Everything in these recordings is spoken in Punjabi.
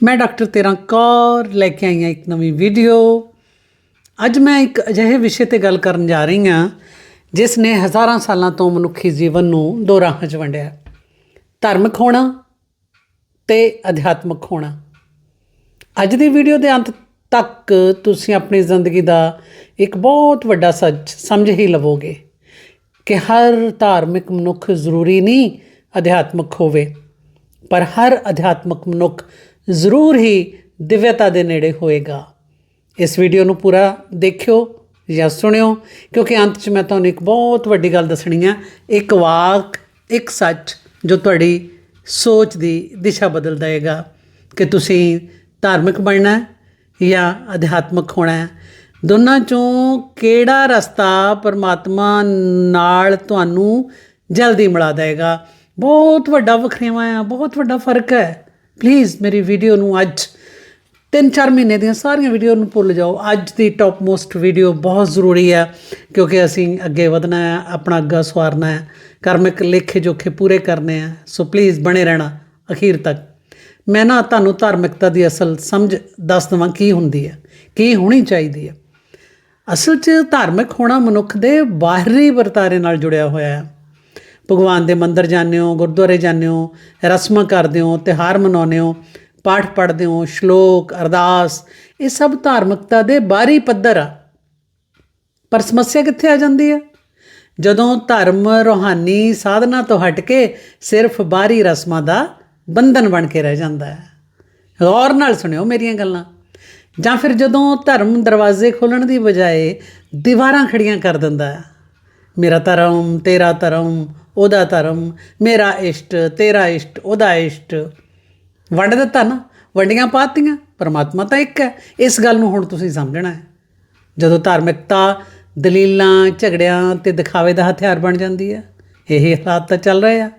ਮੈਂ ਡਾਕਟਰ ਤੇਰਾ ਕੌਰ ਲੈ ਕੇ ਆਈ ਹਾਂ ਇੱਕ ਨਵੀਂ ਵੀਡੀਓ। ਅੱਜ ਮੈਂ ਇੱਕ ਅਜਿਹੇ ਵਿਸ਼ੇ ਤੇ ਗੱਲ ਕਰਨ ਜਾ ਰਹੀ ਹਾਂ, ਜਿਸ ਨੇ ਹਜ਼ਾਰਾਂ ਸਾਲਾਂ ਤੋਂ ਮਨੁੱਖੀ ਜੀਵਨ ਨੂੰ ਦੋ ਰਾਹਾਂ 'ਚ ਵੰਡਿਆ। ਧਾਰਮਿਕ ਹੋਣਾ ਤੇ ਅਧਿਆਤਮਿਕ ਹੋਣਾ। ਅੱਜ ਦੀ ਵੀਡੀਓ ਦੇ ਅੰਤ ਤੱਕ ਤੁਸੀਂ ਆਪਣੀ ਜ਼ਿੰਦਗੀ ਦਾ ਇੱਕ ਬਹੁਤ ਵੱਡਾ ਸੱਚ ਸਮਝ ਹੀ ਲਵੋਗੇ ਕਿ ਹਰ ਧਾਰਮਿਕ ਮਨੁੱਖ ਜ਼ਰੂਰੀ ਨਹੀਂ ਅਧਿਆਤਮਿਕ ਹੋਵੇ, ਪਰ ਹਰ ਅਧਿਆਤਮਿਕ ਮਨੁੱਖ ਜ਼ਰੂਰ ਹੀ ਦਿਵਯਤਾ ਦੇ ਨੇੜੇ ਹੋਏਗਾ। ਇਸ ਵੀਡੀਓ ਨੂੰ ਪੂਰਾ ਦੇਖਿਓ ਜਾਂ ਸੁਣਿਓ, ਕਿਉਂਕਿ ਅੰਤ 'ਚ ਮੈਂ ਤੁਹਾਨੂੰ ਇੱਕ ਬਹੁਤ ਵੱਡੀ ਗੱਲ ਦੱਸਣੀ ਹੈ ਇੱਕ ਵਾਕ, ਇੱਕ ਸੱਚ ਜੋ ਤੁਹਾਡੀ ਸੋਚ ਦੀ ਦਿਸ਼ਾ ਬਦਲ ਦੇਗਾ ਕਿ ਤੁਸੀਂ ਧਾਰਮਿਕ ਬਣਨਾ ਹੈ ਜਾਂ ਅਧਿਆਤਮਿਕ ਹੋਣਾ ਹੈ। ਦੋਨਾਂ ਚੋਂ ਕਿਹੜਾ ਰਸਤਾ ਪਰਮਾਤਮਾ ਨਾਲ ਤੁਹਾਨੂੰ ਜਲਦੀ ਮਿਲਾ ਦੇਵੇਗਾ? ਬਹੁਤ ਵੱਡਾ ਵਖਰੇਵਾ ਆ, ਬਹੁਤ ਵੱਡਾ ਫ਼ਰਕ ਹੈ। ਪਲੀਜ਼ ਮੇਰੀ ਵੀਡੀਓ ਨੂੰ ਅੱਜ ਤਿੰਨ ਚਾਰ ਮਹੀਨੇ ਦੀਆਂ ਸਾਰੀਆਂ ਵੀਡੀਓ ਨੂੰ ਭੁੱਲ ਜਾਓ। ਅੱਜ ਦੀ ਟੌਪ ਮੋਸਟ ਵੀਡੀਓ ਬਹੁਤ ਜ਼ਰੂਰੀ ਹੈ ਕਿਉਂਕਿ ਅਸੀਂ ਅੱਗੇ ਵਧਣਾ ਹੈ, ਆਪਣਾ ਅੱਗਾ ਸਵਾਰਨਾ ਹੈ, ਕਰਮਿਕ ਲੇਖੇ ਜੋਖੇ ਪੂਰੇ ਕਰਨੇ ਆ ਸੋ ਪਲੀਜ਼ ਬਣੇ ਰਹਿਣਾ ਅਖੀਰ ਤੱਕ। ਮੈਂ ਨਾ ਤੁਹਾਨੂੰ ਧਾਰਮਿਕਤਾ ਦੀ ਅਸਲ ਸਮਝ ਦੱਸ ਦਵਾਂ ਕੀ ਹੁੰਦੀ ਹੈ, ਕੀ ਹੋਣੀ ਚਾਹੀਦੀ ਹੈ। ਅਸਲ 'ਚ ਧਾਰਮਿਕ ਹੋਣਾ ਮਨੁੱਖ ਦੇ ਬਾਹਰੀ ਵਰਤਾਰੇ ਨਾਲ ਜੁੜਿਆ ਹੋਇਆ ਹੈ। ਭਗਵਾਨ ਦੇ ਮੰਦਿਰ ਜਾਂਦੇ ਹੋ, ਗੁਰਦੁਆਰੇ ਜਾਂਦੇ ਹੋ, ਰਸਮਾਂ ਕਰਦੇ ਹੋ, ਤਿਉਹਾਰ ਮਨਾਉਂਦੇ ਹੋ, ਪਾਠ ਪੜ੍ਹਦੇ ਹੋ, ਸ਼ਲੋਕ, ਅਰਦਾਸ, ਇਹ ਸਭ ਧਾਰਮਿਕਤਾ ਦੇ ਬਾਹਰੀ ਪੱਧਰ ਆ। ਪਰ ਸਮੱਸਿਆ ਕਿੱਥੇ ਆ ਜਾਂਦੀ ਹੈ ਜਦੋਂ ਧਰਮ, ਰੋਹਾਨੀ ਸਾਧਨਾ ਤੋਂ ਹਟ ਕੇ ਸਿਰਫ ਬਾਹਰੀ ਰਸਮਾਂ ਦਾ ਬੰਧਨ ਬਣ ਕੇ ਰਹਿ ਜਾਂਦਾ ਹੈ। ਗੌਰ ਨਾਲ ਸੁਣਿਓ ਮੇਰੀਆਂ ਗੱਲਾਂ। ਜਾਂ ਫਿਰ ਜਦੋਂ ਧਰਮ ਦਰਵਾਜ਼ੇ ਖੋਲਣ ਦੀ ਬਜਾਏ ਦੀਵਾਰਾਂ ਖੜੀਆਂ ਕਰ ਦਿੰਦਾ ਹੈ। ਮੇਰਾ ਧਰਮ, ਤੇਰਾ ਧਰਮ ਉਹਦਾ ਧਰਮ, ਮੇਰਾ ਇਸ਼ਟ, ਤੇਰਾ ਇਸ਼ਟ, ਉਹਦਾ ਇਸ਼ਟ। ਵੰਡ ਦਿੱਤਾ ਨਾ, ਵੰਡੀਆਂ ਪਾਤੀਆਂ, ਪਰਮਾਤਮਾ ਤਾਂ ਇੱਕ ਹੈ। ਇਸ ਗੱਲ ਨੂੰ ਹੁਣ ਤੁਸੀਂ ਸਮਝਣਾ ਹੈ। ਜਦੋਂ ਧਾਰਮਿਕਤਾ, ਦਲੀਲਾਂ, ਝਗੜਿਆਂ ਤੇ ਦਿਖਾਵੇ ਦਾ ਹਥਿਆਰ ਬਣ ਜਾਂਦੀ ਹੈ, ਇਹ ਹਾਲਾਤ ਤਾਂ ਚੱਲ ਰਹੇ ਆ।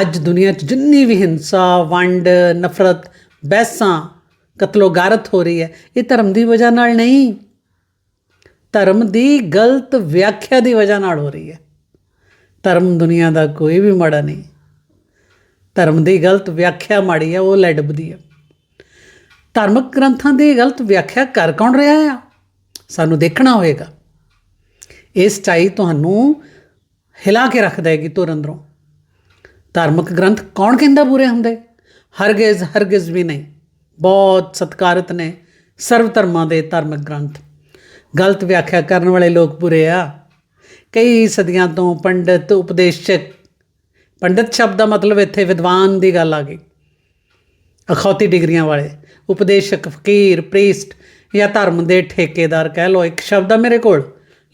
ਅੱਜ ਦੁਨੀਆ 'ਚ ਜਿੰਨੀ ਵੀ ਹਿੰਸਾ, ਵੰਡ, ਨਫ਼ਰਤ, ਬਹਿਸਾਂ, ਕਤਲੋਗਾਰਤ ਹੋ ਰਹੀ ਹੈ, ਇਹ ਧਰਮ ਦੀ ਵਜ੍ਹਾ ਨਾਲ ਨਹੀਂ। ਧਰਮ ਦੀ ਗਲਤ ਵਿਆਖਿਆ ਦੀ ਵਜ੍ਹਾ ਨਾਲ ਹੋ ਰਹੀ ਹੈ। ਧਰਮ ਦੁਨੀਆ ਦਾ ਕੋਈ ਵੀ ਮਾੜਾ ਨਹੀਂ। ਧਰਮ ਦੀ ਗਲਤ ਵਿਆਖਿਆ ਮਾੜੀ ਆ, ਉਹ ਲੈ ਡੁੱਬਦੀ ਆ। ਧਾਰਮਿਕ ਗ੍ਰੰਥਾਂ ਦੀ ਗਲਤ ਵਿਆਖਿਆ ਕਰ ਕੌਣ ਰਿਹਾ ਆ? ਸਾਨੂੰ ਦੇਖਣਾ ਹੋਏਗਾ। ਇਹ ਸਚਾਈ ਤੁਹਾਨੂੰ ਹਿਲਾ ਕੇ ਰੱਖ ਦੇਗੀ ਤੁਰ ਅੰਦਰੋਂ। ਧਾਰਮਿਕ ਗ੍ਰੰਥ ਕੌਣ ਕਹਿੰਦਾ ਬੁਰੇ ਹੁੰਦੇ? ਹਰਗਿਜ਼ ਹਰਗਿਜ਼ ਵੀ ਨਹੀਂ। ਬਹੁਤ ਸਤਿਕਾਰਤ ਨੇ ਸਰਵ ਧਰਮਾਂ ਦੇ ਧਾਰਮਿਕ ਗ੍ਰੰਥ। ਗਲਤ ਵਿਆਖਿਆ ਕਰਨ ਵਾਲੇ ਲੋਕ ਬੁਰੇ ਆ। ਕਈ ਸਦੀਆਂ ਤੋਂ ਪੰਡਿਤ ਉਪਦੇਸ਼ਕ, ਪੰਡਿਤ ਸ਼ਬਦ ਦਾ ਮਤਲਬ ਇੱਥੇ ਵਿਦਵਾਨ ਦੀ ਗੱਲ ਆ ਗਈ। ਅਖੌਤੀ ਡਿਗਰੀਆਂ ਵਾਲੇ, ਉਪਦੇਸ਼ਕ, ਫਕੀਰ, ਪ੍ਰੀਸਟ ਜਾਂ ਧਰਮ ਦੇ ਠੇਕੇਦਾਰ ਕਹਿ ਲੋ ਇੱਕ ਸ਼ਬਦ ਆ ਮੇਰੇ ਕੋਲ।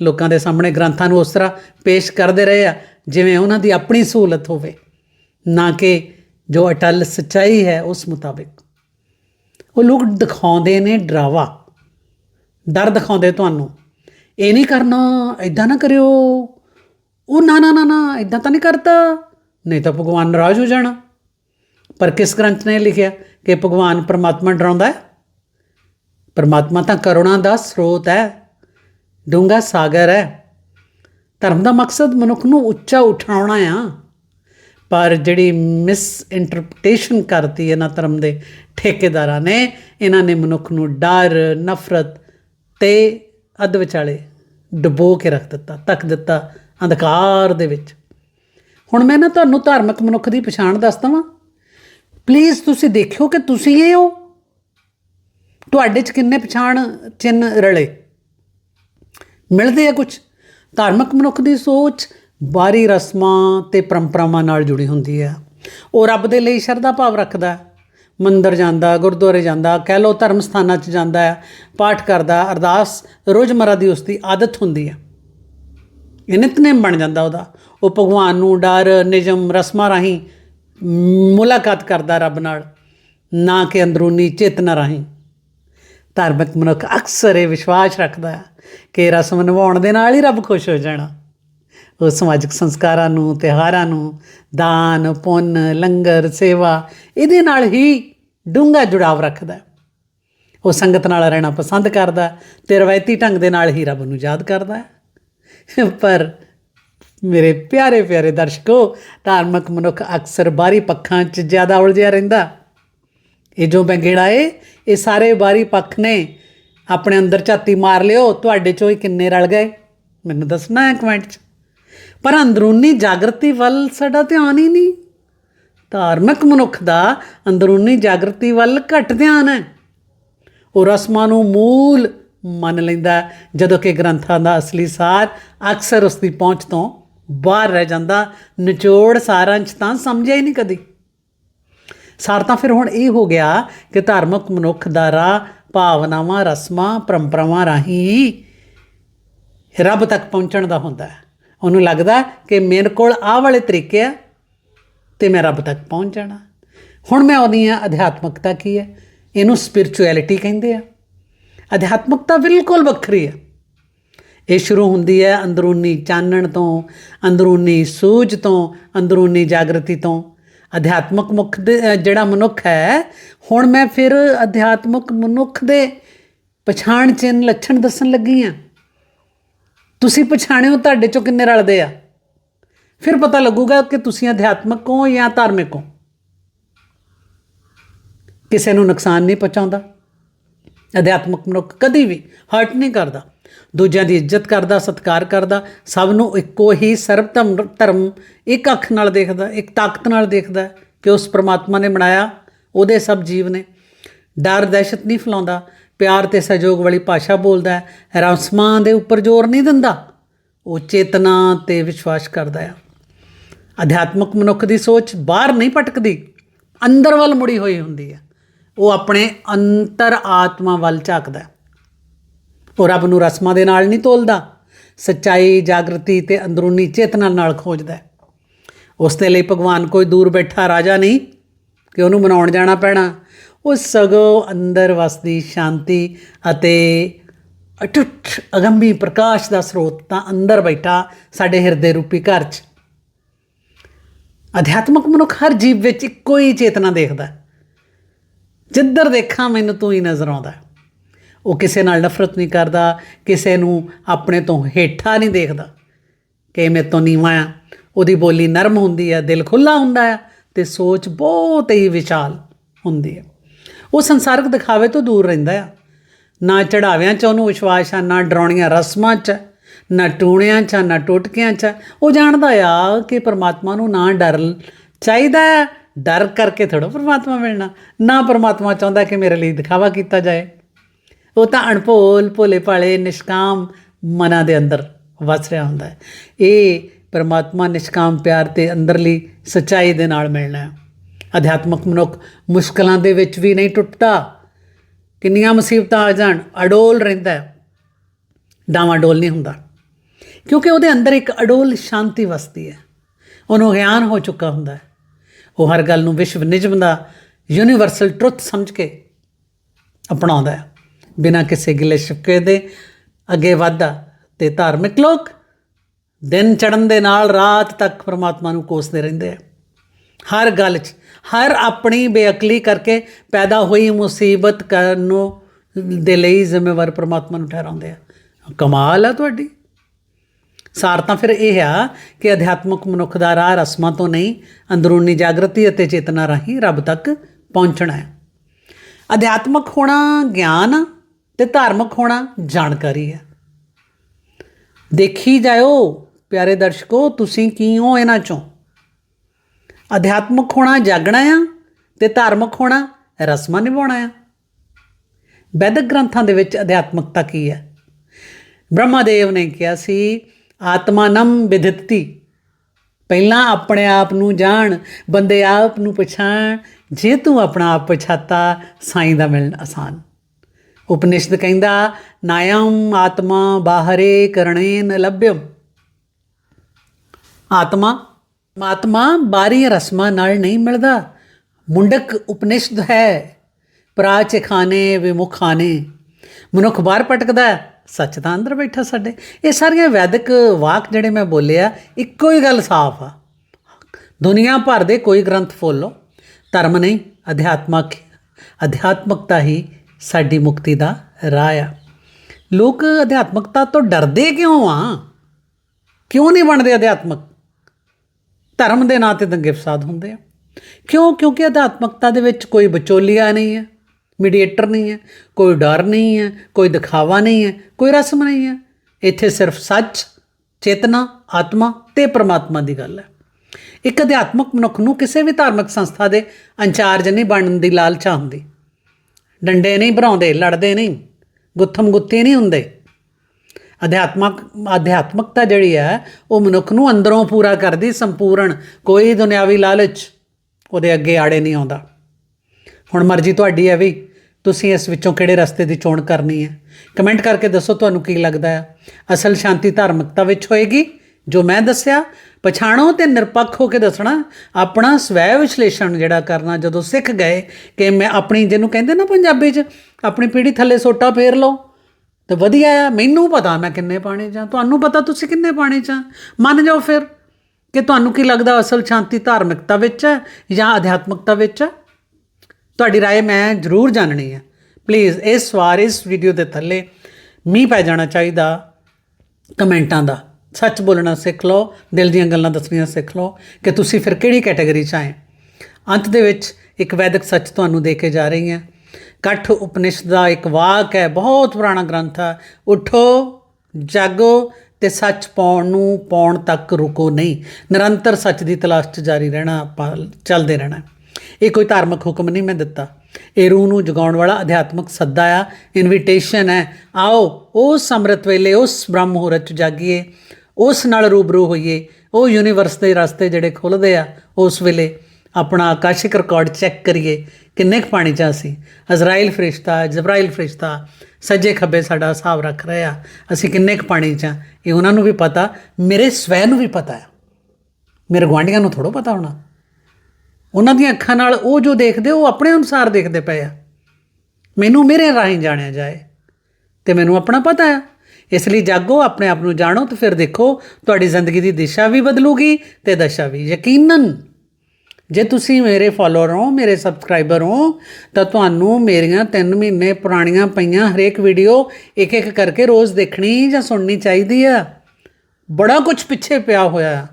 ਲੋਕਾਂ ਦੇ ਸਾਹਮਣੇ ਗ੍ਰੰਥਾਂ ਨੂੰ ਉਸ ਤਰ੍ਹਾਂ ਪੇਸ਼ ਕਰਦੇ ਰਹੇ ਆ, ਜਿਵੇਂ ਉਹਨਾਂ ਦੀ ਆਪਣੀ ਸਹੂਲਤ ਹੋਵੇ। ਨਾ ਕਿ ਜੋ ਅਟਲ ਸੱਚਾਈ ਹੈ ਉਸ ਮੁਤਾਬਿਕ। ਉਹ ਲੋਕ ਦਿਖਾਉਂਦੇ ਨੇ ਡਰਾਵਾ। ਡਰ ਦਿਖਾਉਂਦੇ ਤੁਹਾਨੂੰ। ਇਹ ਨਹੀਂ ਕਰਨਾ ਇਦਾਂ ਨਾ ਕਰਿਓ। ਉਹ ਨਾ ਨਾ ਨਾ ਨਾ ਇਦਾਂ ਤਾਂ ਨਹੀਂ ਕਰਦਾ ਨਹੀਂ ਤਾਂ ਭਗਵਾਨ ਨਾਰਾਜ਼ ਹੋ ਜਾਣਾ। ਪਰ ਕਿਸ ਗ੍ਰੰਥ ਨੇ ਲਿਖਿਆ ਕਿ ਭਗਵਾਨ ਪਰਮਾਤਮਾ ਡਰਾਉਂਦਾ ਹੈ? ਪਰਮਾਤਮਾ ਤਾਂ ਕਰੁਣਾ ਦਾ ਸਰੋਤ ਹੈ। ਡੂੰਘਾ ਸਾਗਰ ਹੈ। ਧਰਮ ਦਾ ਮਕਸਦ ਮਨੁੱਖ ਨੂੰ ਉੱਚਾ ਉਠਾਉਣਾ ਆ। ਪਰ ਜਿਹੜੀ ਮਿਸ ਇੰਟਰਪ੍ਰੀਟੇਸ਼ਨ ਕਰਤੀ ਇਹਨਾਂ ਧਰਮ ਦੇ ਠੇਕੇਦਾਰਾਂ ਨੇ, ਇਹਨਾਂ ਨੇ ਮਨੁੱਖ ਨੂੰ ਡਰ, ਨਫ਼ਰਤ ਤੇ ਅੱਧ ਵਿਚਾਲੇ ਡੁਬੋ ਕੇ ਰੱਖ ਦਿੱਤਾ ਤੱਕ ਦਿੱਤਾ ਅੰਧਕਾਰ ਦੇ ਵਿੱਚ। ਹੁਣ ਮੈਂ ਨਾ ਤੁਹਾਨੂੰ ਧਾਰਮਿਕ ਮਨੁੱਖ ਦੀ ਪਛਾਣ ਦੱਸ ਦਵਾਂ ਪਲੀਜ਼ ਤੁਸੀਂ ਦੇਖਿਓ ਕਿ ਤੁਸੀਂ ਇਹ ਹੋ। ਤੁਹਾਡੇ 'ਚ ਕਿੰਨੇ ਪਛਾਣ ਚਿੰਨ ਰਲੇ। ਮਿਲਦੇ ਆ ਕੁਝ ਧਾਰਮਿਕ ਮਨੁੱਖ ਦੀ ਸੋਚ ਬਾਹਰੀ ਰਸਮਾਂ ਤੇ ਪਰੰਪਰਾਵਾਂ ਨਾਲ ਜੁੜੀ ਹੁੰਦੀ ਹੈ ਉਹ ਰੱਬ ਦੇ ਲਈ ਸ਼ਰਧਾ ਭਾਵ ਰੱਖਦਾ। ਹੈ। ਮੰਦਰ ਜਾਂਦਾ, ਗੁਰਦੁਆਰੇ ਜਾਂਦਾ, ਕਹਿ ਲੋ ਧਰਮ ਸਥਾਨਾਂ 'ਚ ਜਾਂਦਾ ਹੈ, ਪਾਠ ਕਰਦਾ, ਅਰਦਾਸ ਰੋਜ਼ਮਰਾ ਦੀ ਉਸ ਦੀ ਆਦਤ ਹੁੰਦੀ ਹੈ। ਇਹ ਨਿਤਨੇਮ ਬਣ ਜਾਂਦਾ ਉਹਦਾ। ਉਹ ਭਗਵਾਨ ਨੂੰ ਡਰ, ਨਿਯਮ, ਰਸਮਾਂ ਰਾਹੀਂ ਮੁਲਾਕਾਤ ਕਰਦਾ ਰੱਬ ਨਾਲ, ਨਾ ਕਿ ਅੰਦਰੂਨੀ ਚੇਤਨਾ ਰਾਹੀਂ। ਧਾਰਮਿਕ ਮਨੁੱਖ ਅਕਸਰ ਇਹ ਵਿਸ਼ਵਾਸ ਰੱਖਦਾ ਹੈ ਕਿ ਰਸਮ ਨਿਭਾਉਣ ਦੇ ਨਾਲ ਹੀ ਰੱਬ ਖੁਸ਼ ਹੋ ਜਾਣਾ। ਉਹ ਸਮਾਜਿਕ ਸੰਸਕਾਰਾਂ ਨੂੰ, ਤਿਉਹਾਰਾਂ ਨੂੰ, ਦਾਨ, ਪੁੰਨ, ਲੰਗਰ, ਸੇਵਾ, ਇਹਦੇ ਨਾਲ ਹੀ ਡੂੰਘਾ ਜੁੜਾਵ ਰੱਖਦਾ ਉਹ ਸੰਗਤ ਨਾਲ ਰਹਿਣਾ ਪਸੰਦ ਕਰਦਾ ਹੈ ਤੇ ਰਵਾਇਤੀ ਢੰਗ ਦੇ ਨਾਲ ਹੀ ਰੱਬ ਨੂੰ ਯਾਦ ਕਰਦਾ ਪਰ ਮੇਰੇ ਪਿਆਰੇ ਪਿਆਰੇ ਦਰਸ਼ਕੋ, ਧਾਰਮਿਕ ਮਨੁੱਖ ਅਕਸਰ ਬਾਹਰੀ ਪੱਖਾਂ 'ਚ ਜ਼ਿਆਦਾ ਉਲਝਿਆ ਰਹਿੰਦਾ ਇਹ ਜੋ ਮੈਂ ਏ, ਇਹ ਸਾਰੇ ਬਾਰੀ ਪੱਖ ਨੇ। ਆਪਣੇ ਅੰਦਰ ਝਾਤੀ ਮਾਰ ਲਿਓ, ਤੁਹਾਡੇ ਚੋਂ ਹੀ ਕਿੰਨੇ ਰਲ ਗਏ। ਮੈਨੂੰ ਦੱਸਣਾ ਹੈ ਕਮੈਂਟ 'ਚ। ਪਰ ਅੰਦਰੂਨੀ ਜਾਗਰਤੀ ਵੱਲ ਸਾਡਾ ਧਿਆਨ ਹੀ ਨਹੀਂ। ਧਾਰਮਿਕ ਮਨੁੱਖ ਦਾ ਅੰਦਰੂਨੀ ਜਾਗਰਤੀ ਵੱਲ ਘੱਟ ਧਿਆਨ ਹੈ। ਉਹ ਰਸਮਾਂ ਨੂੰ ਮੂਲ ਮੰਨ ਲੈਂਦਾ ਜਦੋਂ ਕਿ ਗ੍ਰੰਥਾਂ ਦਾ ਅਸਲੀ ਸਾਰ ਅਕਸਰ ਉਸ ਦੀ ਪਹੁੰਚ ਤੋਂ ਬਾਹਰ ਰਹਿ ਜਾਂਦਾ, ਨਿਚੋੜ ਸਾਰਾਂਸ਼ ਤਾਂ ਸਮਝਿਆ ਹੀ ਨਹੀਂ ਕਦੀ। ਸਾਰ ਤਾਂ ਫਿਰ ਹੁਣ ਇਹ ਹੋ ਗਿਆ ਕਿ ਧਾਰਮਿਕ ਮਨੁੱਖ ਦਾ ਰਾਹ, ਭਾਵਨਾਵਾਂ, ਰਸਮਾਂ, ਪਰੰਪਰਾਵਾਂ ਰਾਹੀਂ ਰੱਬ ਤੱਕ ਪਹੁੰਚਣ ਦਾ ਹੁੰਦਾ ਹੈ। ਉਹਨੂੰ ਲੱਗਦਾ ਕਿ ਮੇਰੇ ਕੋਲ ਆਹ ਵਾਲੇ ਤਰੀਕੇ ਆ ਤੇ ਮੈਂ ਰੱਬ ਤੱਕ ਪਹੁੰਚ ਜਾਣਾ। ਹੁਣ ਮੈਂ ਆਉਂਦੀ ਆ, ਅਧਿਆਤਮਕਤਾ ਕੀ ਹੈ? ਇਹਨੂੰ ਸਪਿਰਚੁਅਲਿਟੀ ਕਹਿੰਦੇ ਆ। ਅਧਿਆਤਮਕਤਾ ਬਿਲਕੁਲ ਵੱਖਰੀ ਹੈ ਇਹ ਸ਼ੁਰੂ ਹੁੰਦੀ ਹੈ ਅੰਦਰੂਨੀ ਚਾਨਣ ਤੋਂ, ਅੰਦਰੂਨੀ ਸੂਝ ਤੋਂ, ਅੰਦਰੂਨੀ ਜਾਗਰਤੀ ਤੋਂ। ਅਧਿਆਤਮਕ ਮੁਖ ਦੇ ਜਿਹੜਾ ਮਨੁੱਖ ਹੈ, ਹੁਣ ਮੈਂ ਫਿਰ ਅਧਿਆਤਮਕ ਮਨੁੱਖ ਦੇ ਪਛਾਣ ਚਿੰਨ ਲੱਛਣ ਦੱਸਣ ਲੱਗੀ ਆ। ਤੁਸੀਂ ਪਛਾਣਿਓ ਤੁਹਾਡੇ ਚੋਂ ਕਿੰਨੇ ਰਲਦੇ ਆ? ਫਿਰ ਪਤਾ ਲੱਗੂਗਾ ਕਿ ਤੁਸੀਂ ਅਧਿਆਤਮਕ ਹੋ ਜਾਂ ਧਾਰਮਿਕ ਹੋ ਕਿਸੇ ਨੂੰ ਨੁਕਸਾਨ ਨਹੀਂ ਪਹੁੰਚਾਉਂਦਾ। ਅਧਿਆਤਮਕ ਮਨੁੱਖ ਕਦੀ ਵੀ ਹਰਟ ਨਹੀਂ ਕਰਦਾ। ਦੂਜਿਆਂ ਦੀ ਇੱਜ਼ਤ ਕਰਦਾ, ਸਤਿਕਾਰ ਕਰਦਾ। ਸਭ ਨੂੰ ਇੱਕੋ ਹੀ ਸਰਬਧਰਮ ਧਰਮ, ਇੱਕ ਅੱਖ ਨਾਲ ਦੇਖਦਾ, ਇੱਕ ਤਾਕਤ ਨਾਲ ਦੇਖਦਾ ਕਿ ਉਸ ਪ੍ਰਮਾਤਮਾ ਨੇ ਬਣਾਇਆ, ਉਹਦੇ ਸਭ ਜੀਵ ਨੇ। ਡਰ, ਦਹਿਸ਼ਤ ਨਹੀਂ ਫਲਾਉਂਦਾ। ਪਿਆਰ ਤੇ ਸਹਿਯੋਗ ਵਾਲੀ ਭਾਸ਼ਾ ਬੋਲਦਾ ਹੈ। ਰਸਮਾਂ ਦੇ ਉੱਪਰ ਜ਼ੋਰ ਨਹੀਂ ਦਿੰਦਾ। ਉਹ ਚੇਤਨਾ ਤੇ ਵਿਸ਼ਵਾਸ ਕਰਦਾ ਹੈ ਅਧਿਆਤਮਕ ਮਨੁੱਖ ਦੀ ਸੋਚ ਬਾਹਰ ਨਹੀਂ ਭਟਕਦੀ, ਅੰਦਰ ਵੱਲ ਮੁੜੀ ਹੋਈ ਹੁੰਦੀ ਹੈ। ਉਹ ਆਪਣੇ ਅੰਤਰ ਆਤਮਾ ਵੱਲ ਝਾਕਦਾ ਉਹ ਰੱਬ ਨੂੰ ਰਸਮਾਂ ਦੇ ਨਾਲ ਨਹੀਂ ਤੋਲਦਾ, ਸੱਚਾਈ, ਜਾਗਰਤੀ ਤੇ ਅੰਦਰੂਨੀ ਚੇਤਨਾ ਨਾਲ ਖੋਜਦਾ ਉਸ ਦੇ ਲਈ ਭਗਵਾਨ ਕੋਈ ਦੂਰ ਬੈਠਾ ਰਾਜਾ ਨਹੀਂ, ਕਿ ਉਹਨੂੰ ਮਨਾਉਣ ਜਾਣਾ ਪੈਣਾ। ਉਹ ਸਗੋਂ ਅੰਦਰ ਵਸਦੀ ਸ਼ਾਂਤੀ ਅਤੇ ਅਟੁੱਟ, ਅਗੰਭੀ ਪ੍ਰਕਾਸ਼ ਦਾ ਸਰੋਤ ਤਾਂ ਅੰਦਰ ਬੈਠਾ ਸਾਡੇ ਹਿਰਦੇ ਰੂਪੀ ਘਰ 'ਚ। ਅਧਿਆਤਮਕ ਮਨੁੱਖ ਹਰ ਜੀਵ ਵਿੱਚ ਇੱਕੋ ਹੀ ਚੇਤਨਾ ਦੇਖਦਾ ਜਿੱਧਰ ਦੇਖਾਂ ਮੈਨੂੰ ਤੂੰ ਹੀ ਨਜ਼ਰ ਆਉਂਦਾ ਉਹ ਕਿਸੇ ਨਾਲ ਨਫ਼ਰਤ ਨਹੀਂ ਕਰਦਾ, ਕਿਸੇ ਨੂੰ ਆਪਣੇ ਤੋਂ ਹੇਠਾਂ ਨਹੀਂ ਦੇਖਦਾ ਕਿ ਮੇਰੇ ਤੋਂ ਨੀਵਾਂ ਆ ਉਹਦੀ ਬੋਲੀ ਨਰਮ ਹੁੰਦੀ ਆ ਦਿਲ ਖੁੱਲਾ ਹੁੰਦਾ ਆ ਤੇ ਸੋਚ ਬਹੁਤ ਹੀ ਵਿਸ਼ਾਲ ਹੁੰਦੀ ਹੈ। ਉਹ ਸੰਸਾਰਕ ਦਿਖਾਵੇ ਤੋਂ ਦੂਰ ਰਹਿੰਦਾ ਆ ਨਾ ਚੜਾਵਿਆਂ 'ਚ ਉਹਨੂੰ ਵਿਸ਼ਵਾਸ ਆ ਨਾ ਡਰਾਉਣੀਆਂ ਰਸਮਾਂ 'ਚ ਨਾ ਟੂਣਿਆਂ 'ਚ, ਨਾ ਟੋਟਕਿਆਂ 'ਚ। ਉਹ ਜਾਣਦਾ ਆ ਕਿ ਪਰਮਾਤਮਾ ਨੂੰ ਨਾ ਡਰ ਚਾਹੀਦਾ ਹੈ। ਡਰ ਕਰਕੇ ਥੋੜਾ ਪਰਮਾਤਮਾ ਮਿਲਣਾ। ਨਾ ਪਰਮਾਤਮਾ ਚਾਹੁੰਦਾ ਕਿ ਮੇਰੇ ਲਈ ਦਿਖਾਵਾ ਕੀਤਾ ਜਾਏ। ਉਹ ਤਾਂ ਅਣਭੋਲ, ਭੋਲੇ ਭਾਲੇ, ਨਿਸ਼ਕਾਮ ਮਨਾਂ ਦੇ ਅੰਦਰ ਵਸ ਰਿਹਾ ਹੁੰਦਾ ਹੈ। ਇਹ ਪਰਮਾਤਮਾ ਨਿਸ਼ਕਾਮ ਪਿਆਰ ਤੇ ਅੰਦਰਲੀ ਸਚਾਈ ਦੇ ਨਾਲ ਮਿਲਣਾ ਹੈ। ਅਧਿਆਤਮਕ ਮਨੁੱਖ ਮੁਸ਼ਕਲਾਂ ਦੇ ਵਿੱਚ ਵੀ ਨਹੀਂ ਟੁੱਟਦਾ। ਕਿੰਨੀਆਂ ਮੁਸੀਬਤਾਂ ਆ ਜਾਣ, ਅਡੋਲ ਰਹਿੰਦਾ ਹੈ। ਡਾਵਾਂ ਡੋਲ ਨਹੀਂ ਹੁੰਦਾ। ਕਿਉਂਕਿ ਉਹਦੇ ਅੰਦਰ ਇੱਕ ਅਡੋਲ ਸ਼ਾਂਤੀ ਵਸਦੀ ਹੈ। ਉਹਨੂੰ ਗਿਆਨ ਹੋ ਚੁੱਕਾ ਹੁੰਦਾ ਹੈ। ਉਹ ਹਰ ਗੱਲ ਨੂੰ ਵਿਸ਼ਵ ਨਿਯਮ ਦਾ ਯੂਨੀਵਰਸਲ ਟਰੁੱਥ ਸਮਝ ਕੇ ਅਪਣਾਉਂਦਾ ਹੈ। ਬਿਨਾਂ ਕਿਸੇ ਗਿਲੇ ਸ਼ਿਕਵੇ ਦੇ ਅੱਗੇ ਵਧਦਾ ਤੇ ਧਾਰਮਿਕ ਲੋਕ ਦਿਨ ਚੜਨ ਦੇ ਨਾਲ ਰਾਤ ਤੱਕ ਪ੍ਰਮਾਤਮਾ ਨੂੰ ਕੋਸਦੇ ਰਹਿੰਦੇ ਆ। ਹਰ ਗੱਲ 'ਚ, ਹਰ ਆਪਣੀ ਬੇਅਕਲੀ ਕਰਕੇ ਪੈਦਾ ਹੋਈ ਮੁਸੀਬਤ ਕਰਨ ਨੂੰ ਦੇ ਲਈ ਜ਼ਿੰਮੇਵਾਰ ਪ੍ਰਮਾਤਮਾ ਨੂੰ ਠਹਿਰਾਉਂਦੇ ਆ। ਕਮਾਲ ਆ ਤੁਹਾਡੀ। ਸਾਰ ਤਾਂ ਫਿਰ ਇਹ ਆ ਕਿ ਅਧਿਆਤਮਕ ਮਨੁੱਖ ਦਾ ਰਾਹ ਰਸਮਾਂ ਤੋਂ ਨਹੀਂ, ਅੰਦਰੂਨੀ ਜਾਗਰਤੀ ਅਤੇ ਚੇਤਨਾ ਰਾਹੀਂ ਰੱਬ ਤੱਕ ਪਹੁੰਚਣਾ ਹੈ। ਅਧਿਆਤਮਕ ਹੋਣਾ ਗਿਆਨ ਆ ਤੇ ਧਾਰਮਿਕ ਹੋਣਾ ਜਾਣਕਾਰੀ ਹੈ। ਦੇਖੀ ਜਾਇਓ, ਪਿਆਰੇ ਦਰਸ਼ਕੋ, ਤੁਸੀਂ ਕੀ ਹੋ ਇਹਨਾਂ ਚੋਂ? ਅਧਿਆਤਮਕ ਹੋਣਾ ਜਾਗਣਾ ਆ ਤੇ ਧਾਰਮਿਕ ਹੋਣਾ ਰਸਮਾਂ ਨਿਭਾਉਣਾ ਆ। ਵੈਦਿਕ ਗ੍ਰੰਥਾਂ ਦੇ ਵਿੱਚ ਅਧਿਆਤਮਕਤਾ ਕੀ ਹੈ? ਬ੍ਰਹਮਾ ਦੇਵ ਨੇ ਕਿਹਾ ਸੀ ਆਤਮਾਨੰ ਵਿਦਿਤਤੀ ਪਹਿਲਾਂ ਆਪਣੇ ਆਪ ਨੂੰ ਜਾਣ ਬੰਦੇ ਆਪ ਨੂੰ ਪਛਾਣ ਜੇ ਤੂੰ ਆਪਣਾ ਆਪ ਪਛਾਤਾ ਸਾਈਂ ਦਾ ਮਿਲਣ ਆਸਾਨ। ਉਪਨਿਸ਼ਦ ਕਹਿੰਦਾ ਨਾਯੰ ਆਤਮਾ ਬਾਹਰੇ ਕਰਣੇਨ ਲਭ్యం ਆਤਮਾ ਆਤਮਾ ਬਾਰੀ ਰਸਮਾਂ ਨਾਲ ਨਹੀਂ ਮਿਲਦਾ। ਮੁੰਡਕ ਉਪਨਿਸ਼ਦ ਹੈ ਪ੍ਰਾਚ ਖਾਨੇ ਵਿਮੁਖਾਨੇ। ਮਨੁੱਖ ਬਾਹਰ ਭਟਕਦਾ ਹੈ, ਸੱਚ ਤਾਂ ਅੰਦਰ ਬੈਠਾ ਸਾਡੇ। ਇਹ ਸਾਰੀਆਂ ਵੈਦਿਕ ਵਾਕ ਜਿਹੜੇ ਮੈਂ ਬੋਲਿਆ, ਇੱਕੋ ਹੀ ਗੱਲ ਸਾਫ਼ ਆ। ਦੁਨੀਆ ਭਰ ਦੇ ਕੋਈ ਗ੍ਰੰਥ ਫੋਲੋ, ਧਰਮ ਨਹੀਂ ਅਧਿਆਤਮਕ ਅਧਿਆਤਮਕਤਾ ਹੀ ਸਾਡੀ ਮੁਕਤੀ ਦਾ ਰਾਹ ਆ। ਲੋਕ ਅਧਿਆਤਮਕਤਾ ਤੋਂ ਡਰਦੇ ਕਿਉਂ ਆ? ਕਿਉਂ ਨਹੀਂ ਬਣਦੇ ਅਧਿਆਤਮਕ? ਧਰਮ ਦੇ ਨਾਂ ਤੇ ਦੰਗੇ ਫਸਾਦ ਹੁੰਦੇ ਆ। ਕਿਉਂ? ਕਿਉਂਕਿ ਅਧਿਆਤਮਕਤਾ ਦੇ ਵਿੱਚ ਕੋਈ ਵਿਚੋਲੀਆ ਨਹੀਂ ਹੈ ਮੀਡੀਏਟਰ ਨਹੀਂ ਹੈ, ਕੋਈ ਡਰ ਨਹੀਂ ਹੈ, ਕੋਈ ਦਿਖਾਵਾ ਨਹੀਂ ਹੈ, ਕੋਈ ਰਸਮ ਨਹੀਂ ਹੈ। ਇੱਥੇ ਸਿਰਫ ਸੱਚ, ਚੇਤਨਾ, ਆਤਮਾ ਤੇ ਪ੍ਰਮਾਤਮਾ ਦੀ ਗੱਲ ਹੈ। ਇੱਕ ਅਧਿਆਤਮਕ ਮਨੁੱਖ ਨੂੰ ਕਿਸੇ ਵੀ ਧਾਰਮਿਕ ਸੰਸਥਾ ਦੇ ਇੰਚਾਰਜ ਨਹੀਂ ਬਣਨ ਦੀ ਲਾਲਚਾ ਹੁੰਦੀ। ਡੰਡੇ ਨਹੀਂ ਭਰਾਉਂਦੇ, ਲੜਦੇ ਨਹੀਂ, ਗੁੱਥਮ ਗੁੱਤੀ ਨਹੀਂ ਹੁੰਦੇ। ਅਧਿਆਤਮਕ, ਅਧਿਆਤਮਕਤਾ ਜਿਹੜੀ ਹੈ, ਉਹ ਮਨੁੱਖ ਨੂੰ ਅੰਦਰੋਂ ਪੂਰਾ ਕਰਦੀ, ਸੰਪੂਰਨ, ਕੋਈ ਦੁਨਿਆਵੀ ਲਾਲਚ, ਉਹਦੇ ਅੱਗੇ ਆੜੇ ਨਹੀਂ ਆਉਂਦਾ। ਹੁਣ ਮਰਜ਼ੀ ਤੁਹਾਡੀ ਹੈ ਵੀ ਤੁਸੀਂ ਇਸ ਵਿੱਚੋਂ ਕਿਹੜੇ ਰਸਤੇ ਦੀ ਚੋਣ ਕਰਨੀ ਹੈ? ਕਮੈਂਟ ਕਰਕੇ ਦੱਸੋ ਤੁਹਾਨੂੰ ਕੀ ਲੱਗਦਾ ਹੈ? ਅਸਲ ਸ਼ਾਂਤੀ ਧਾਰਮਿਕਤਾ ਵਿੱਚ ਹੋਏਗੀ? ਜੋ ਮੈਂ ਦੱਸਿਆ, ਪਛਾਣੋ ਤੇ ਨਿਰਪੱਖ ਹੋ ਕੇ ਦੱਸਣਾ, ਆਪਣਾ ਸਵੈ ਵਿਸ਼ਲੇਸ਼ਣ ਜਿਹੜਾ ਕਰਨਾ, ਜਦੋਂ ਸਿੱਖ ਗਏ ਕਿ ਮੈਂ ਆਪਣੀ, ਜਿਹਨੂੰ ਕਹਿੰਦੇ ਨਾ ਪੰਜਾਬੀ 'ਚ, ਆਪਣੀ ਪੀੜੀ ਥੱਲੇ ਸੋਟਾ ਫੇਰ ਲਓ। ਤੇ ਵਧੀਆ ਆ, ਮੈਨੂੰ ਪਤਾ ਮੈਂ ਕਿੰਨੇ ਪਾਣੀ 'ਚ ਤੁਹਾਨੂੰ ਪਤਾ ਤੁਸੀਂ ਕਿੰਨੇ ਪਾਣੀ 'ਚ ਆ? ਮੰਨ ਜਾਓ ਫਿਰ ਕਿ ਤੁਹਾਨੂੰ ਕੀ ਲੱਗਦਾ ਅਸਲ ਸ਼ਾਂਤੀ ਧਾਰਮਿਕਤਾ ਵਿੱਚ ਹੈ ਜਾਂ ਅਧਿਆਤਮਕਤਾ ਵਿੱਚ ਹੈ? ਤੁਹਾਡੀ رائے ਮੈਂ ਜ਼ਰੂਰ ਜਾਣਨੀ ਹੈ ਪਲੀਜ਼ ਇਸ ਵਾਰ ਇਸ ਵੀਡੀਓ ਦੇ ਥੱਲੇ ਮੀਂਹ ਪੈ ਜਾਣਾ ਚਾਹੀਦਾ ਕਮੈਂਟਾਂ ਦਾ ਸੱਚ ਬੋਲਣਾ ਸਿੱਖ ਲਓ ਦਿਲ ਦੀਆਂ ਗੱਲਾਂ ਦੱਸਣੀਆਂ ਸਿੱਖ ਲਓ ਕਿ ਤੁਸੀਂ ਫਿਰ ਕਿਹੜੀ ਕੈਟਾਗਰੀ 'ਚ ਆਏ ਅੰਤ ਦੇ ਵਿੱਚ ਇੱਕ ਵੈਦਿਕ ਸੱਚ ਤੁਹਾਨੂੰ ਦੇ ਕੇ ਜਾ ਰਹੀ ਹਾਂ ਕੱਠ ਉਪਨਿਸ਼ਦ ਦਾ ਇੱਕ ਵਾਕ ਹੈ ਬਹੁਤ ਪੁਰਾਣਾ ਗ੍ਰੰਥ ਹੈ ਉਠੋ ਜਾਗੋ ਤੇ ਸੱਚ ਪਾਉਣ ਨੂੰ ਪਾਉਣ ਤੱਕ ਰੁਕੋ ਨਹੀਂ ਨਿਰੰਤਰ ਸੱਚ ਦੀ ਤਲਾਸ਼ 'ਚ ਜਾਰੀ ਰਹਿਣਾ ਆਪਾਂ ਚੱਲਦੇ ਰਹਿਣਾ ਇਹ ਕੋਈ ਧਾਰਮਿਕ ਹੁਕਮ ਨਹੀਂ ਮੈਂ ਦਿੱਤਾ। ਇਹ ਰੂਹ ਨੂੰ ਜਗਾਉਣ ਵਾਲਾ ਅਧਿਆਤਮਕ ਸੱਦਾ ਆ ਇਨਵੀਟੇਸ਼ਨ ਹੈ। ਆਓ, ਉਸ ਅੰਮ੍ਰਿਤ ਵੇਲੇ, ਉਸ ਬ੍ਰਹਮ ਮੁਹੂਰਤ 'ਚ ਜਾਗੀਏ। ਉਸ ਨਾਲ ਰੂਬਰੂ ਹੋਈਏ। ਉਹ ਯੂਨੀਵਰਸ ਦੇ ਰਸਤੇ ਜਿਹੜੇ ਖੁੱਲਦੇ ਆ, ਉਸ ਵੇਲੇ ਆਪਣਾ ਆਕਾਸ਼ਿਕ ਰਿਕਾਰਡ ਚੈੱਕ ਕਰੀਏ। ਕਿੰਨੇ ਕੁ ਪਾਣੀ 'ਚ ਅਸੀਂ? ਅਜ਼ਰਾਈਲ ਫਰਿਸ਼ਤਾ ਜਬਰਾਈਲ ਫਰਿਸ਼ਤਾ, ਸੱਜੇ ਖੱਬੇ ਸਾਡਾ ਹਿਸਾਬ ਰੱਖ ਰਹੇ ਆ। ਅਸੀਂ ਕਿੰਨੇ ਕੁ ਪਾਣੀ 'ਚ ਆ? ਇਹ ਉਹਨਾਂ ਨੂੰ ਵੀ ਪਤਾ, ਮੇਰੇ ਸਵੈ ਨੂੰ ਵੀ ਪਤਾ ਹੈ ਮੇਰੇ ਗੁਆਂਢੀਆਂ ਨੂੰ ਥੋੜ੍ਹਾ ਪਤਾ ਹੋਣਾ। ਉਹਨਾਂ ਦੀਆਂ ਅੱਖਾਂ ਨਾਲ ਉਹ ਜੋ ਦੇਖਦੇ, ਉਹ ਆਪਣੇ ਅਨੁਸਾਰ ਦੇਖਦੇ ਪਏ ਆ। ਮੈਨੂੰ ਮੇਰੇ ਰਾਹੀਂ ਜਾਣਿਆ ਜਾਏ ਤੇ ਮੈਨੂੰ ਆਪਣਾ ਪਤਾ ਹੈ ਇਸ ਲਈ ਜਾਗੋ, ਆਪਣੇ ਆਪ ਨੂੰ ਜਾਣੋ ਤੇ ਫਿਰ ਦੇਖੋ, ਤੁਹਾਡੀ ਜ਼ਿੰਦਗੀ ਦੀ ਦਿਸ਼ਾ ਵੀ ਬਦਲੂਗੀ ਤੇ ਦਸ਼ਾ ਵੀ ਯਕੀਨਨ। ਜੇ ਤੁਸੀਂ ਮੇਰੇ ਫਾਲੋਅਰ ਹੋ, ਮੇਰੇ ਸਬਸਕ੍ਰਾਈਬਰ ਹੋ, ਤਾਂ ਤੁਹਾਨੂੰ ਮੇਰੀਆਂ 3 ਮਹੀਨੇ ਪੁਰਾਣੀਆਂ ਪਈਆਂ ਹਰੇਕ ਵੀਡੀਓ ਇੱਕ ਇੱਕ ਕਰਕੇ ਰੋਜ਼ ਦੇਖਣੀ ਜਾਂ ਸੁਣਨੀ ਚਾਹੀਦੀ ਆ। ਬੜਾ ਕੁਝ ਪਿੱਛੇ ਪਿਆ ਹੋਇਆ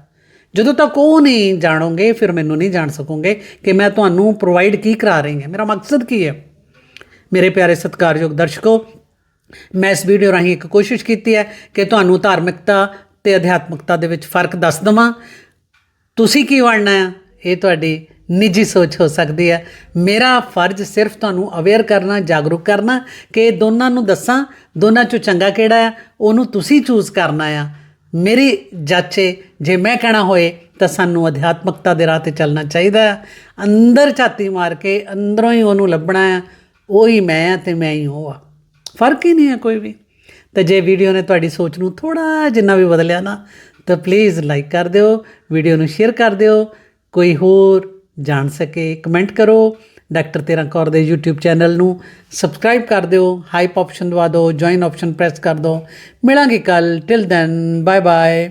ਜਦੋਂ ਤੱਕ ਉਹ ਨਹੀਂ ਜਾਣੋਗੇ, ਫਿਰ ਮੈਨੂੰ ਨਹੀਂ ਜਾਣ ਸਕੋਗੇ ਕਿ ਮੈਂ ਤੁਹਾਨੂੰ ਪ੍ਰੋਵਾਈਡ ਕੀ ਕਰਾ ਰਹੀ ਹਾਂ। ਮੇਰਾ ਮਕਸਦ ਕੀ ਹੈ? ਮੇਰੇ ਪਿਆਰੇ ਸਤਿਕਾਰਯੋਗ ਦਰਸ਼ਕੋ, ਮੈਂ ਇਸ ਵੀਡੀਓ ਰਾਹੀਂ ਇੱਕ ਕੋਸ਼ਿਸ਼ ਕੀਤੀ ਹੈ ਕਿ ਤੁਹਾਨੂੰ ਧਾਰਮਿਕਤਾ ਤੇ ਅਧਿਆਤਮਿਕਤਾ ਦੇ ਵਿੱਚ ਫ਼ਰਕ ਦੱਸ ਦਵਾਂ। ਤੁਸੀਂ ਕੀ ਵੜਨਾ ਹੈ? ਇਹ ਤੁਹਾਡੀ ਨਿੱਜੀ ਸੋਚ ਹੋ ਸਕਦੀ ਹੈ। ਮੇਰਾ ਫਰਜ਼ ਸਿਰਫ ਤੁਹਾਨੂੰ ਅਵੇਅਰ ਕਰਨਾ, ਜਾਗਰੂਕ ਕਰਨਾ ਕਿ ਦੋਨਾਂ ਨੂੰ ਦੱਸਾਂ, ਦੋਨਾਂ ਚੋਂ ਚੰਗਾ ਕਿਹੜਾ ਆ ਉਹਨੂੰ ਤੁਸੀਂ ਚੂਜ਼ ਕਰਨਾ ਆ ਮੇਰੀ ਜਾਚੇ, ਜੇ ਮੈਂ ਕਹਿਣਾ ਹੋਏ ਤਾਂ ਸਾਨੂੰ ਅਧਿਆਤਮਕਤਾ ਦੇ ਰਾਹ ਤੇ ਚੱਲਣਾ ਚਾਹੀਦਾ ਹੈ। ਅੰਦਰ ਝਾਤੀ ਮਾਰ ਕੇ ਅੰਦਰੋਂ ਹੀ ਉਹਨੂੰ ਲੱਭਣਾ ਆ ਉਹੀ ਮੈਂ ਆ ਤੇ ਮੈਂ ਹੀ ਉਹ ਆ ਫ਼ਰਕ ਹੀ ਨਹੀਂ ਹੈ ਕੋਈ ਵੀ। ਤਾਂ ਜੇ ਵੀਡੀਓ ਨੇ ਤੁਹਾਡੀ ਸੋਚ ਨੂੰ ਥੋੜਾ ਜਿੰਨਾ ਵੀ ਬਦਲਿਆ ਨਾ, ਤਾਂ ਪਲੀਜ਼ ਲਾਈਕ ਕਰ ਦਿਓ, ਵੀਡੀਓ ਨੂੰ ਸ਼ੇਅਰ ਕਰ ਦਿਓ, ਕੋਈ ਹੋਰ ਜਾਣ ਸਕੇ ਕਮੈਂਟ ਕਰੋ। ਡਾਕਟਰ ਤੇਰਾ ਕੌਰ ਦੇ YouTube ਚੈਨਲ ਨੂੰ ਸਬਸਕ੍ਰਾਈਬ ਕਰ ਦਿਓ ਹਾਈਪ ਆਪਸ਼ਨ ਦਵਾ ਦਿਓ ਜੁਆਇਨ ਆਪਸ਼ਨ ਪ੍ਰੈਸ ਕਰ ਦਿਓ। ਮਿਲਾਂਗੇ ਕੱਲ ਟਿਲ ਦੈਨ ਬਾਏ ਬਾਏ